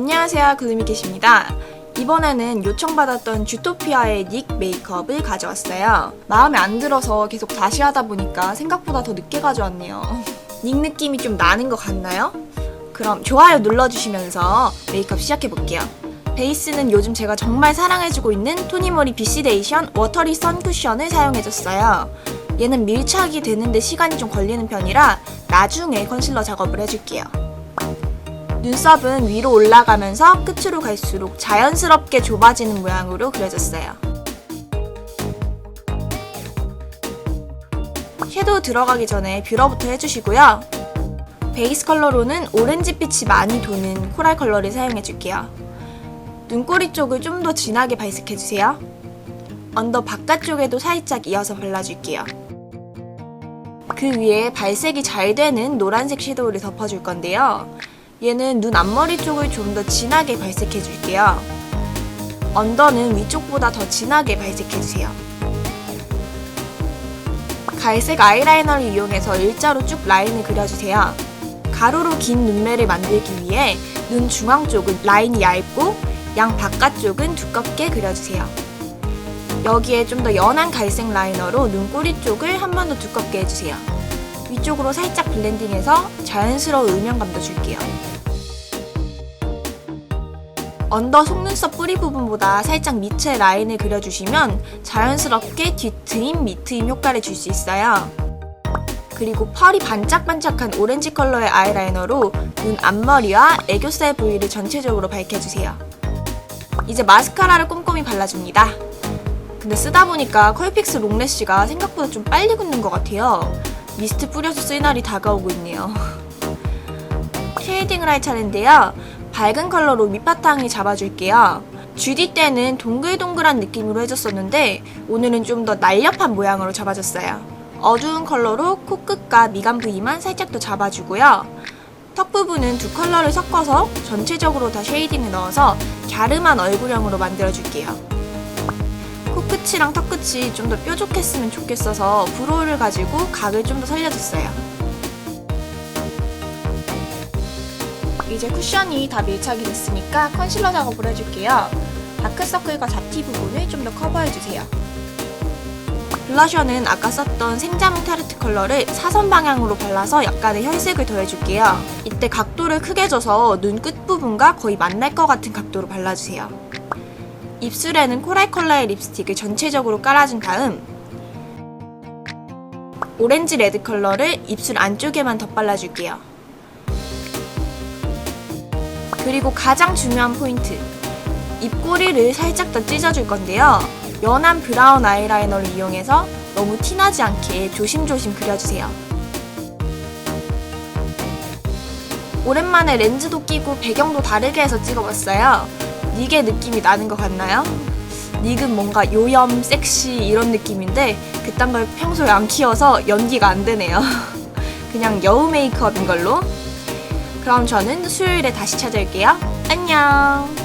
안녕하세요. 글루미캣입니다. 이번에는 요청받았던 주토피아의 닉 메이크업을 가져왔어요. 마음에 안 들어서 계속 다시 하다 보니까 생각보다 더 늦게 가져왔네요. 닉 느낌이 좀 나는 것 같나요? 그럼 좋아요 눌러주시면서 메이크업 시작해볼게요. 베이스는 요즘 제가 정말 사랑해주고 있는 토니모리 비시데이션 워터리 선 쿠션을 사용해줬어요. 얘는 밀착이 되는데 시간이 좀 걸리는 편이라 나중에 컨실러 작업을 해줄게요 눈썹은 위로 올라가면서 끝으로 갈수록 자연스럽게 좁아지는 모양으로 그려졌어요. 섀도우 들어가기 전에 뷰러부터 해주시고요. 베이스 컬러로는 오렌지빛이 많이 도는 코랄 컬러를 사용해줄게요. 눈꼬리 쪽을 좀 더 진하게 발색해주세요. 언더 바깥쪽에도 살짝 이어서 발라줄게요. 그 위에 발색이 잘 되는 노란색 섀도우를 덮어줄 건데요. 얘는 눈 앞머리 쪽을 좀 더 진하게 발색해 줄게요. 언더는 위쪽보다 더 진하게 발색해 주세요. 갈색 아이라이너를 이용해서 일자로 쭉 라인을 그려주세요. 가로로 긴 눈매를 만들기 위해 눈 중앙 쪽은 라인이 얇고 양 바깥쪽은 두껍게 그려주세요. 여기에 좀 더 연한 갈색 라이너로 눈꼬리 쪽을 한 번 더 두껍게 해주세요. 위쪽으로 살짝 블렌딩해서 자연스러운 음영감도 줄게요. 언더 속눈썹 뿌리 부분보다 살짝 밑에 라인을 그려주시면 자연스럽게 뒤트임, 밑트임 효과를 줄 수 있어요. 그리고 펄이 반짝반짝한 오렌지 컬러의 아이라이너로 눈 앞머리와 애교살 부위를 전체적으로 밝혀주세요. 이제 마스카라를 꼼꼼히 발라줍니다. 근데 쓰다 보니까 컬픽스 롱래쉬가 생각보다 좀 빨리 굳는 것 같아요. 미스트 뿌려서 쓸 날이 다가오고 있네요. 쉐이딩을 할 차례인데요. 밝은 컬러로 밑바탕을 잡아줄게요. GD 때는 동글동글한 느낌으로 해줬었는데 오늘은 좀 더 날렵한 모양으로 잡아줬어요. 어두운 컬러로 코끝과 미간 부위만 살짝 더 잡아주고요. 턱 부분은 두 컬러를 섞어서 전체적으로 다 쉐이딩을 넣어서 갸름한 얼굴형으로 만들어줄게요. 코끝이랑 턱끝이 좀 더 뾰족했으면 좋겠어서 브로우를 가지고 각을 좀 더 살려줬어요. 이제 쿠션이 다 밀착이 됐으니까 컨실러 작업을 해줄게요. 다크서클과 잡티 부분을 좀 더 커버해주세요. 블러셔는 아까 썼던 생자몽 타르트 컬러를 사선 방향으로 발라서 약간의 혈색을 더해줄게요. 이때 각도를 크게 줘서 눈 끝부분과 거의 만날 것 같은 각도로 발라주세요. 입술에는 코랄 컬러의 립스틱을 전체적으로 깔아준 다음 오렌지 레드 컬러를 입술 안쪽에만 덧발라줄게요. 그리고 가장 중요한 포인트. 입꼬리를 살짝 더 찢어줄 건데요. 연한 브라운 아이라이너를 이용해서 너무 티나지 않게 조심조심 그려주세요. 오랜만에 렌즈도 끼고 배경도 다르게 해서 찍어봤어요. 닉의 느낌이 나는 것 같나요? 닉은 뭔가 요염, 섹시 이런 느낌인데 그딴 걸 평소에 안 키워서 연기가 안 되네요. 그냥 여우 메이크업인 걸로. 그럼 저는 수요일에 다시 찾아올게요. 안녕!